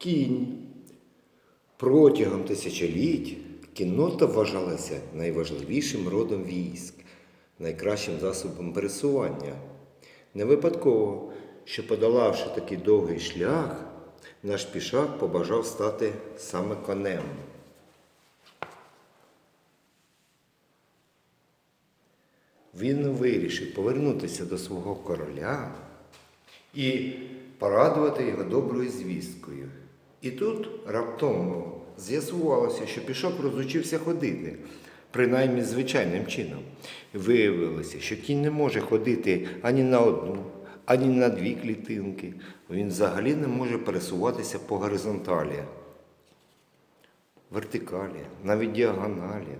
Кінь. Протягом тисячоліть кіннота вважалася найважливішим родом військ, найкращим засобом пересування. Не випадково, що подолавши такий довгий шлях, наш пішак побажав стати саме конем. Він вирішив повернутися до свого короля і порадувати його доброю звісткою. І тут раптом з'ясувалося, що пішок розучився ходити, принаймні звичайним чином. Виявилося, що кінь не може ходити ані на одну, ані на дві клітинки. Він взагалі не може пересуватися по горизонталі, вертикалі, навіть діагоналі.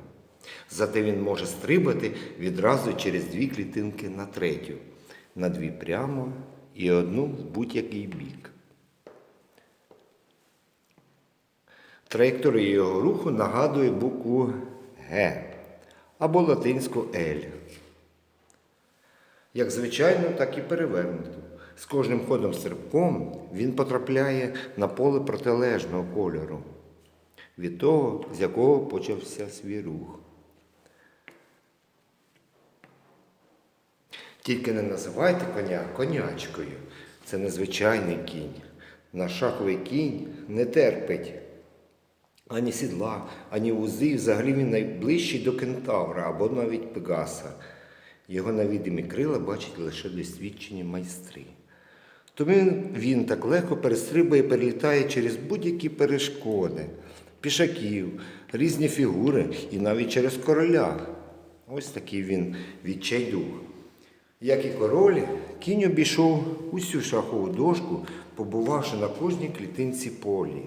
Зате він може стрибати відразу через дві клітинки на третю, на дві прямо і одну в будь-який бік. Траєкторія його руху нагадує букву Г або латинську Л. Як звичайно, так і перевернуто. З кожним ходом стрибком він потрапляє на поле протилежного кольору від того, з якого почався свій рух. Тільки не називайте коня конячкою. Це незвичайний кінь. Наш шаховий кінь не терпить ані сідла, ані вузи. Взагалі він найближчий до кентавра або навіть пегаса. Його невидимі крила бачать лише досвідчені майстри. Тому він, він так легко перестрибує, перелітає через будь-які перешкоди, пішаків, різні фігури і навіть через короля. Ось такий він відчайдух. Як і король, кінь обійшов усю шахову дошку, побувавши на кожній клітинці полі.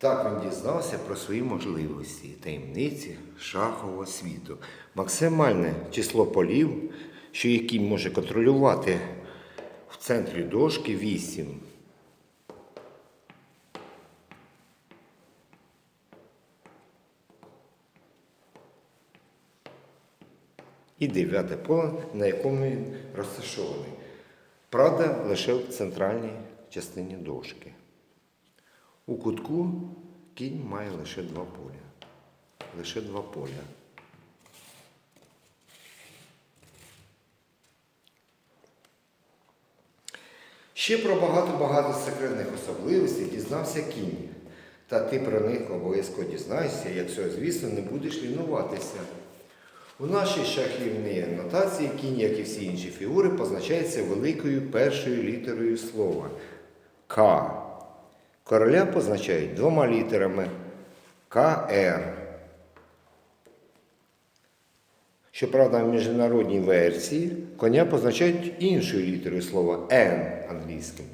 Так він дізнався про свої можливості, таємниці шахового світу. Максимальне число полів, що який може контролювати в центрі дошки 8. І дев'яте поле, на якому він розташований. Правда, лише в центральній частині дошки. У кутку кінь має лише два поля. Лише два поля. Ще про багато-багато секретних особливостей дізнався кінь. Та ти про них обов'язково дізнаєшся, якщо, звісно, не будеш лінуватися. У нашій шахівній анотації кінь, як і всі інші фігури, позначається великою першою літерою слова К. Короля позначають двома літерами КР. Щоправда, в міжнародній версії коня позначають іншою літерою слова N англійським.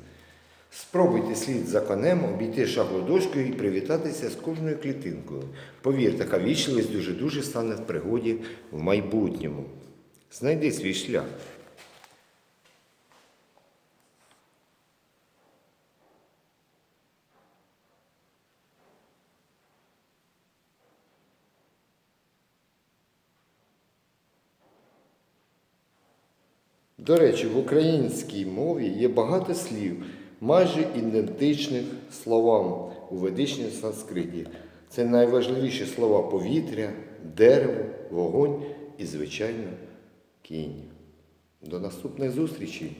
Спробуйте слід за конем обійти шахову дошку і привітатися з кожною клітинкою. Повір, така вічливість дуже-дуже стане в пригоді в майбутньому. Знайди свій шлях. До речі, в українській мові є багато слів, майже ідентичних словам у ведичній санскриті. Це найважливіші слова повітря, дерево, вогонь і, звичайно, кінь. До наступних зустрічей!